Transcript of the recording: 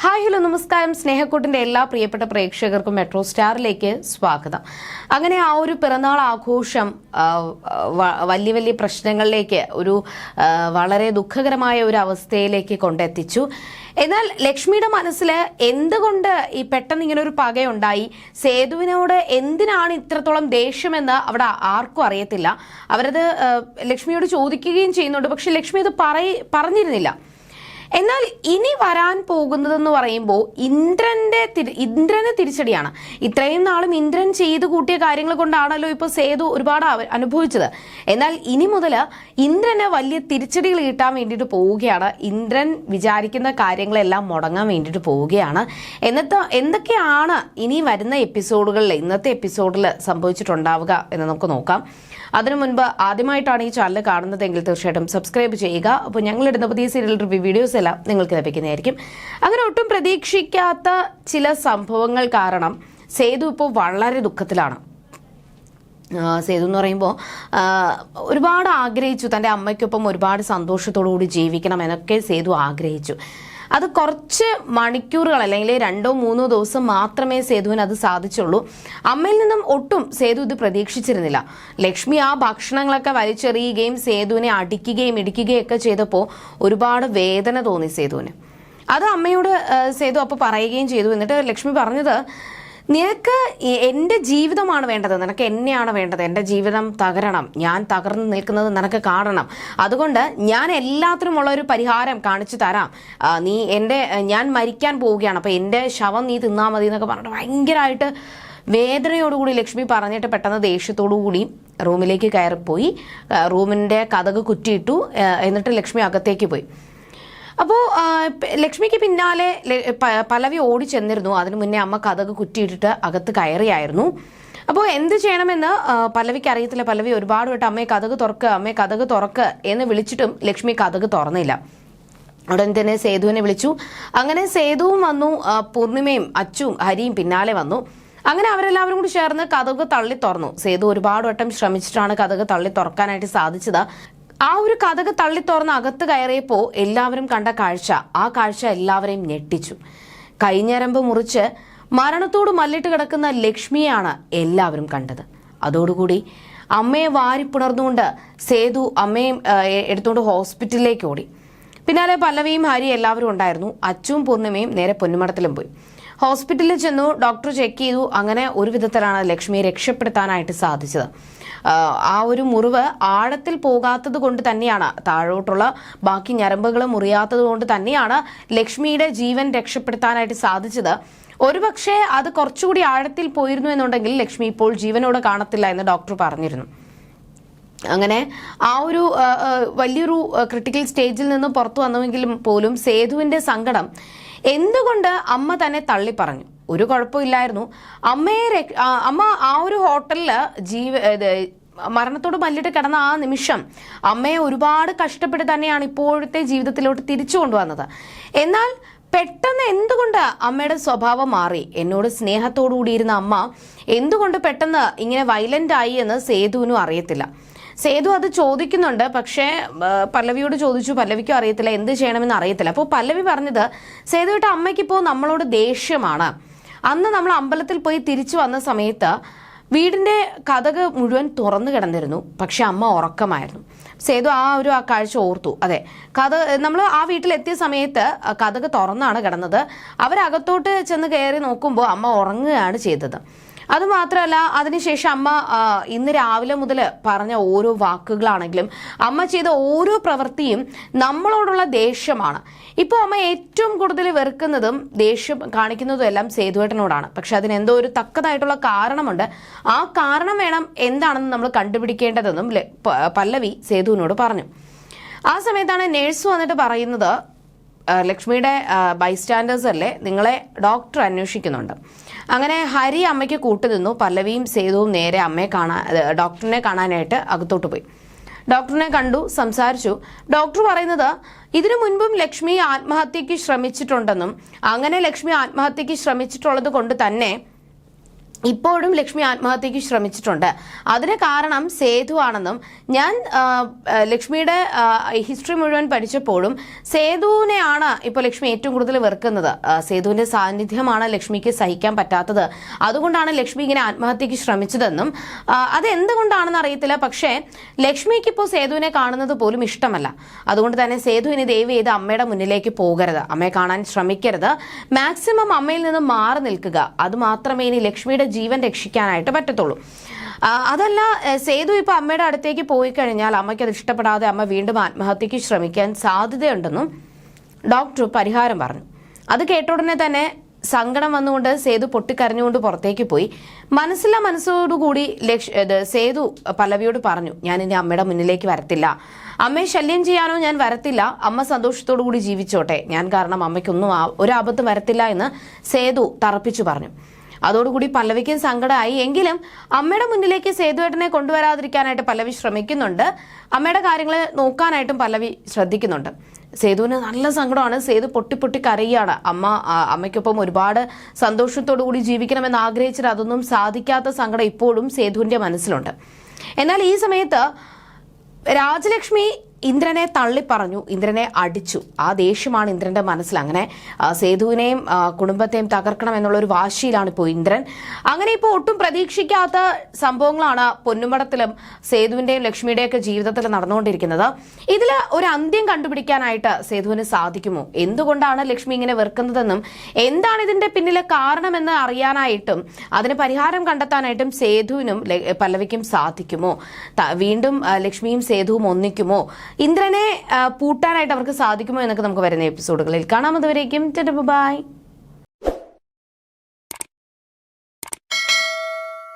Hi hello നമസ്കാരം. സ്നേഹക്കൂട്ടിന്റെ എല്ലാ പ്രിയപ്പെട്ട പ്രേക്ഷകർക്കും മെട്രോ സ്റ്റാറിലേക്ക് സ്വാഗതം. അങ്ങനെ ആ ഒരു പിറന്നാൾ ആഘോഷം വലിയ വലിയ പ്രശ്നങ്ങളിലേക്ക് ഒരു വളരെ ദുഃഖകരമായ ഒരു അവസ്ഥയിലേക്ക് കൊണ്ടെത്തിച്ചു. എന്നാൽ ലക്ഷ്മിയുടെ മനസ്സിൽ എന്തുകൊണ്ട് ഈ പെട്ടെന്ന് ഇങ്ങനെ ഒരു പകയുണ്ടായി? സേതുവിനോട് എന്തിനാണ് ഇത്രത്തോളം ദേഷ്യമെന്ന് അവിടെ ആർക്കും അറിയത്തില്ല. അവരത് ലക്ഷ്മിയോട് ചോദിക്കുകയും ചെയ്യുന്നുണ്ട്. പക്ഷെ ലക്ഷ്മി അത് പറഞ്ഞിരുന്നില്ല. എന്നാൽ ഇനി വരാൻ പോകുന്നതെന്ന് പറയുമ്പോൾ ഇന്ദ്രന്റെ ഇന്ദ്രന് തിരിച്ചടിയാണ്. ഇത്രയും നാളും ഇന്ദ്രൻ ചെയ്തു കൂട്ടിയ കാര്യങ്ങൾ കൊണ്ടാണല്ലോ ഇപ്പോൾ സേതു ഒരുപാട് അനുഭവിച്ചത്. എന്നാൽ ഇനി മുതൽ ഇന്ദ്രന് വലിയ തിരിച്ചടികൾ കിട്ടാൻ വേണ്ടിയിട്ട് പോവുകയാണ്. ഇന്ദ്രൻ വിചാരിക്കുന്ന കാര്യങ്ങളെല്ലാം മുടങ്ങാൻ വേണ്ടിയിട്ട് പോവുകയാണ്. എന്നിട്ട് എന്തൊക്കെയാണ് ഇനി വരുന്ന എപ്പിസോഡുകളിൽ ഇന്നത്തെ എപ്പിസോഡിൽ സംഭവിച്ചിട്ടുണ്ടാവുക എന്ന് നമുക്ക് നോക്കാം. അതിനു മുൻപ് ആദ്യമായിട്ടാണ് ഈ ചാനൽ കാണുന്നതെങ്കിൽ തീർച്ചയായിട്ടും സബ്സ്ക്രൈബ് ചെയ്യുക. അപ്പോൾ ഞങ്ങളിടുന്ന പുതിയ സീരിയൽ റിവ്യൂ വീഡിയോസ് എല്ലാം നിങ്ങൾക്ക് ലഭിക്കുന്നതായിരിക്കും. അങ്ങനെ ഒട്ടും പ്രതീക്ഷിക്കാത്ത ചില സംഭവങ്ങൾ കാരണം സേതു ഇപ്പോൾ വളരെ ദുഃഖത്തിലാണ്. സേതു എന്ന് പറയുമ്പോൾ ഒരുപാട് ആഗ്രഹിച്ചു തന്റെ അമ്മയ്ക്കൊപ്പം ഒരുപാട് സന്തോഷത്തോടു കൂടി ജീവിക്കണം എന്നൊക്കെ സേതു ആഗ്രഹിച്ചു. അത് കുറച്ച് മണിക്കൂറുകൾ അല്ലെങ്കിൽ രണ്ടോ മൂന്നോ ദിവസം മാത്രമേ സേതുവിന് അത് സാധിച്ചുള്ളൂ. അമ്മയിൽ നിന്നും ഒട്ടും സേതു ഇത് പ്രതീക്ഷിച്ചിരുന്നില്ല. ലക്ഷ്മി ആ ഭക്ഷണങ്ങളൊക്കെ വലിച്ചെറിയുകയും സേതുവിനെ അടിക്കുകയും ഇടിക്കുകയും ഒക്കെ ചെയ്തപ്പോൾ ഒരുപാട് വേദന തോന്നി സേതുവിന്. അത് അമ്മയോട് സേതു അപ്പോൾ പറയുകയും ചെയ്തു. എന്നിട്ട് ലക്ഷ്മി പറഞ്ഞത് നിനക്ക് എന്റെ ജീവിതമാണ് വേണ്ടത്. നിനക്ക് എന്നെയാണ് വേണ്ടത്. എന്റെ ജീവിതം തകരണം. ഞാൻ തകർന്നു നിൽക്കുന്നത് നിനക്ക് കാണണം. അതുകൊണ്ട് ഞാൻ എല്ലാത്തിനുമുള്ള ഒരു പരിഹാരം കാണിച്ചു തരാം. നീ എന്റെ ഞാൻ മരിക്കാൻ പോവുകയാണ്. അപ്പോൾ എന്റെ ശവം നീ തിന്നാൽ മതി എന്നൊക്കെ പറഞ്ഞിട്ട് ഭയങ്കരമായിട്ട് വേദനയോടുകൂടി ലക്ഷ്മി പറഞ്ഞിട്ട് പെട്ടെന്ന് ദേഷ്യത്തോടു കൂടി റൂമിലേക്ക് കയറിപ്പോയി. റൂമിന്റെ കഥക് കുറ്റിയിട്ടു എന്നിട്ട് ലക്ഷ്മി അകത്തേക്ക് പോയി. അപ്പോൾ ലക്ഷ്മിക്ക് പിന്നാലെ പലവി ഓടിച്ചെന്നിരുന്നു ഓടി ചെന്നിരുന്നു. അതിനു മുന്നേ അമ്മ കഥക് കുറ്റിയിട്ടിട്ട് അകത്ത് കയറിയായിരുന്നു. അപ്പോൾ എന്ത് ചെയ്യണമെന്ന് പലവിക്ക് അറിയത്തില്ല. പല്ലവി ഒരുപാട് വട്ടം അമ്മയെ കഥക് തുറക്ക് അമ്മയെ കഥക് തുറക്ക് എന്ന് വിളിച്ചിട്ടും ലക്ഷ്മി കഥക് തുറന്നില്ല. ഉടൻ തന്നെ സേതുവിനെ വിളിച്ചു. അങ്ങനെ സേതുവും വന്നു പൂർണിമയും അച്ചുവും ഹരിയും പിന്നാലെ വന്നു. അങ്ങനെ അവരെല്ലാവരും കൂടി ചേർന്ന് കഥക് തള്ളി തുറന്നു. സേതു ഒരുപാട് വട്ടം ശ്രമിച്ചിട്ടാണ് കഥക് തള്ളി തുറക്കാനായിട്ട് സാധിച്ചത്. ആ ഒരു കഥക് തുറന്ന് അകത്ത് കയറിയപ്പോൾ എല്ലാവരും കണ്ട കാഴ്ച. ആ കാഴ്ച എല്ലാവരെയും ഞെട്ടിച്ചു. കൈഞ്ഞരമ്പ് മുറിച്ച് മരണത്തോട് മല്ലിട്ട് കിടക്കുന്ന ലക്ഷ്മിയാണ് എല്ലാവരും കണ്ടത്. അതോടുകൂടി അമ്മയെ വാരിപ്പുണർന്നുകൊണ്ട് സേതു അമ്മയും എടുത്തുകൊണ്ട് ഹോസ്പിറ്റലിലേക്ക് ഓടി. പിന്നാലെ പല്ലവിയും ഹരി എല്ലാവരും ഉണ്ടായിരുന്നു. അച്ചും പൂർണിമയും നേരെ പൊന്നുമടത്തിലും പോയി. ഹോസ്പിറ്റലിൽ ചെന്നു ഡോക്ടർ ചെക്ക് ചെയ്തു. അങ്ങനെ ഒരു വിധത്തിലാണ് ലക്ഷ്മിയെ രക്ഷപ്പെടുത്താനായിട്ട് സാധിച്ചത്. ആ, ഒരു മുറിവ് ആഴത്തിൽ പോകാത്തത് കൊണ്ട് തന്നെയാണ് താഴോട്ടുള്ള ബാക്കി ഞരമ്പുകൾ മുറിയാത്തത് കൊണ്ട് തന്നെയാണ് ലക്ഷ്മിയുടെ ജീവൻ രക്ഷപ്പെടുത്താനായിട്ട് സാധിച്ചത്. ഒരുപക്ഷെ അത് കുറച്ചുകൂടി ആഴത്തിൽ പോയിരുന്നു എന്നുണ്ടെങ്കിൽ ലക്ഷ്മി ഇപ്പോൾ ജീവനോടെ കാണത്തില്ല എന്ന് ഡോക്ടർ പറഞ്ഞിരുന്നു. അങ്ങനെ ആ ഒരു വലിയൊരു ക്രിട്ടിക്കൽ സ്റ്റേജിൽ നിന്ന് പുറത്തു വന്നുവെങ്കിലും പോലും സേതുവിന്റെ സങ്കടം എന്തുകൊണ്ട് അമ്മ തന്നെ തള്ളി പറഞ്ഞു ഒരു കുഴപ്പമില്ലായിരുന്നു. അമ്മയെ അമ്മ ആ ഒരു ഹോട്ടലിൽ ജീവ മരണത്തോട് മല്ലിട്ട് കിടന്ന ആ നിമിഷം അമ്മയെ ഒരുപാട് കഷ്ടപ്പെട്ട് തന്നെയാണ് ഇപ്പോഴത്തെ ജീവിതത്തിലോട്ട് തിരിച്ചു കൊണ്ടുവന്നത്. എന്നാൽ പെട്ടെന്ന് എന്തുകൊണ്ട് അമ്മയുടെ സ്വഭാവം മാറി? എന്നോട് സ്നേഹത്തോടു കൂടിയിരുന്ന അമ്മ എന്തുകൊണ്ട് പെട്ടെന്ന് ഇങ്ങനെ വയലന്റ് ആയി എന്ന് സേതുവിനും അറിയത്തില്ല. സേതു അത് ചോദിക്കുന്നുണ്ട്. പക്ഷേ പല്ലവിയോട് ചോദിച്ചു പല്ലവിക്കും അറിയത്തില്ല എന്ത് ചെയ്യണമെന്ന് അറിയത്തില്ല. അപ്പോൾ പല്ലവി പറഞ്ഞത് സേതുവിട്ട അമ്മയ്ക്കിപ്പോൾ നമ്മളോട് ദേഷ്യമാണ്. അന്ന് നമ്മൾ അമ്പലത്തിൽ പോയി തിരിച്ചു വന്ന സമയത്ത് വീടിന്റെ കഥക് മുഴുവൻ തുറന്നു കിടന്നിരുന്നു. പക്ഷെ അമ്മ ഉറക്കമായിരുന്നു. സേതു ആ ഒരു ആ കാഴ്ച ഓർത്തു. അതെ കഥ നമ്മൾ ആ വീട്ടിലെത്തിയ സമയത്ത് കഥക് തുറന്നാണ് കിടന്നത്. അവരകത്തോട്ട് ചെന്ന് കയറി നോക്കുമ്പോൾ അമ്മ ഉറങ്ങുകയാണ് ചെയ്തത്. അതുമാത്രമല്ല അതിനുശേഷം അമ്മ ഇന്ന് രാവിലെ മുതൽ പറഞ്ഞ ഓരോ വാക്കുകളാണെങ്കിലും അമ്മ ചെയ്ത ഓരോ പ്രവൃത്തിയും നമ്മളോടുള്ള ദേഷ്യമാണ്. ഇപ്പോൾ അമ്മ ഏറ്റവും കൂടുതൽ വെറുക്കുന്നതും ദേഷ്യം കാണിക്കുന്നതും എല്ലാം സേതുവേട്ടനോടാണ്. പക്ഷെ അതിനെന്തോ ഒരു തക്കതായിട്ടുള്ള കാരണമുണ്ട്. ആ കാരണം വേണം എന്താണെന്ന് നമ്മൾ കണ്ടുപിടിക്കേണ്ടതെന്നും പല്ലവി സേതുവിനോട് പറഞ്ഞു. ആ സമയത്താണ് നേഴ്സ് വന്നിട്ട് പറയുന്നത് ലക്ഷ്മിയുടെ ബൈസ്റ്റാൻഡേഴ്സ് അല്ലേ നിങ്ങളെ ഡോക്ടർ അന്വേഷിക്കുന്നുണ്ട്. അങ്ങനെ ഹരി അമ്മയ്ക്ക് കൂട്ടുനിന്നു പല്ലവിയും സേതുവും നേരെ അമ്മയെ കാണാൻ ഡോക്ടറിനെ കാണാനായിട്ട് അകത്തോട്ട് പോയി. ഡോക്ടറിനെ കണ്ടു സംസാരിച്ചു. ഡോക്ടർ പറയുന്നത് ഇതിനു മുൻപും ലക്ഷ്മി ആത്മഹത്യക്ക് ശ്രമിച്ചിട്ടുണ്ടെന്നും അങ്ങനെ ലക്ഷ്മി ആത്മഹത്യക്ക് ശ്രമിച്ചിട്ടുള്ളത് കൊണ്ട് തന്നെ ഇപ്പോഴും ലക്ഷ്മി ആത്മഹത്യക്ക് ശ്രമിച്ചിട്ടുണ്ട്. അതിന് കാരണം സേതു ആണെന്നും ഞാൻ ലക്ഷ്മിയുടെ ഹിസ്റ്ററി മുഴുവൻ പഠിച്ചപ്പോഴും സേതുവിനെയാണ് ഇപ്പോൾ ലക്ഷ്മി ഏറ്റവും കൂടുതൽ വെറുക്കുന്നത്. സേതുവിന്റെ സാന്നിധ്യമാണ് ലക്ഷ്മിക്ക് സഹിക്കാൻ പറ്റാത്തത്. അതുകൊണ്ടാണ് ലക്ഷ്മി ഇങ്ങനെ ആത്മഹത്യക്ക് ശ്രമിച്ചതെന്നും അതെന്തുകൊണ്ടാണെന്ന് അറിയത്തില്ല. പക്ഷേ ലക്ഷ്മിക്ക് ഇപ്പോൾ സേതുവിനെ കാണുന്നത് പോലും ഇഷ്ടമല്ല. അതുകൊണ്ട് തന്നെ സേതു ഇനി ദയവ് ചെയ്ത് അമ്മയുടെ മുന്നിലേക്ക് പോകരുത്. അമ്മയെ കാണാൻ ശ്രമിക്കരുത്. മാക്സിമം അമ്മയിൽ നിന്ന് മാറി നിൽക്കുക. അത് മാത്രമേ ഇനി ലക്ഷ്മിയുടെ ജീവൻ രക്ഷിക്കാനായിട്ട് പറ്റത്തുള്ളൂ. അതല്ല സേതു ഇപ്പൊ അമ്മയുടെ അടുത്തേക്ക് പോയി കഴിഞ്ഞാൽ അമ്മയ്ക്ക് അത് ഇഷ്ടപ്പെടാതെ അമ്മ വീണ്ടും ആത്മഹത്യക്ക് ശ്രമിക്കാൻ സാധ്യതയുണ്ടെന്നും ഡോക്ടർ പരിഹാരം പറഞ്ഞു. അത് കേട്ട ഉടനെ തന്നെ സങ്കടം വന്നുകൊണ്ട് സേതു പൊട്ടിക്കരഞ്ഞുകൊണ്ട് പുറത്തേക്ക് പോയി. മനസ്സില്ല മനസ്സോടുകൂടി ലക്ഷ സേതു പല്ലവിയോട് പറഞ്ഞു ഞാൻ ഇനി അമ്മയുടെ മുന്നിലേക്ക് വരത്തില്ല. അമ്മയെ ശല്യം ചെയ്യാനോ ഞാൻ വരത്തില്ല. അമ്മ സന്തോഷത്തോടു കൂടി ജീവിച്ചോട്ടെ. ഞാൻ കാരണം അമ്മയ്ക്കൊന്നും ഒരു ആപത്തും വരത്തില്ല എന്ന് സേതു തറപ്പിച്ചു പറഞ്ഞു. അതോടുകൂടി പല്ലവിക്കും സങ്കടമായി. എങ്കിലും അമ്മയുടെ മുന്നിലേക്ക് സേതുവേട്ടനെ കൊണ്ടുവരാതിരിക്കാനായിട്ട് പല്ലവി ശ്രമിക്കുന്നുണ്ട്. അമ്മയുടെ കാര്യങ്ങൾ നോക്കാനായിട്ടും പല്ലവി ശ്രദ്ധിക്കുന്നുണ്ട്. സേതുവിന് നല്ല സങ്കടമാണ്. സേതു പൊട്ടി പൊട്ടി കരയുകയാണ്. അമ്മ അമ്മയ്ക്കൊപ്പം ഒരുപാട് സന്തോഷത്തോടു കൂടി ജീവിക്കണമെന്ന് ആഗ്രഹിച്ചിട്ട് അതൊന്നും സാധിക്കാത്ത സങ്കടം ഇപ്പോഴും സേതുവിന്റെ മനസ്സിലുണ്ട്. എന്നാൽ ഈ സമയത്ത് രാജലക്ഷ്മി ഇന്ദ്രനെ തള്ളിപ്പറഞ്ഞു. ഇന്ദ്രനെ അടിച്ചു. ആ ദേഷ്യമാണ് ഇന്ദ്രന്റെ മനസ്സിൽ. അങ്ങനെ സേതുവിനെയും കുടുംബത്തെയും തകർക്കണം എന്നുള്ളൊരു വാശിയിലാണ് ഇപ്പോൾ ഇന്ദ്രൻ. അങ്ങനെ ഇപ്പോൾ ഒട്ടും പ്രതീക്ഷിക്കാത്ത സംഭവങ്ങളാണ് പൊന്നുമടത്തിലും സേതുവിന്റെയും ലക്ഷ്മിയുടെയൊക്കെ ജീവിതത്തിൽ നടന്നുകൊണ്ടിരിക്കുന്നത്. ഇതിൽ ഒരു അന്ത്യം കണ്ടുപിടിക്കാനായിട്ട് സേതുവിന് സാധിക്കുമോ? എന്തുകൊണ്ടാണ് ലക്ഷ്മി ഇങ്ങനെ വെറുക്കുന്നതെന്നും എന്താണ് ഇതിന്റെ പിന്നിലെ കാരണമെന്ന് അറിയാനായിട്ടും അതിന് പരിഹാരം കണ്ടെത്താനായിട്ടും സേതുവിനും പല്ലവിക്കും സാധിക്കുമോ? വീണ്ടും ലക്ഷ്മിയും സേതുവും ഒന്നിക്കുമോ? ഇന്ദ്രനെ പൂട്ടാനായിട്ട് അവർക്ക് സാധിക്കുമോ എന്നൊക്കെ നമുക്ക് വരുന്ന എപ്പിസോഡുകളിൽ കാണാം. അതുവരേക്കും ബൈ.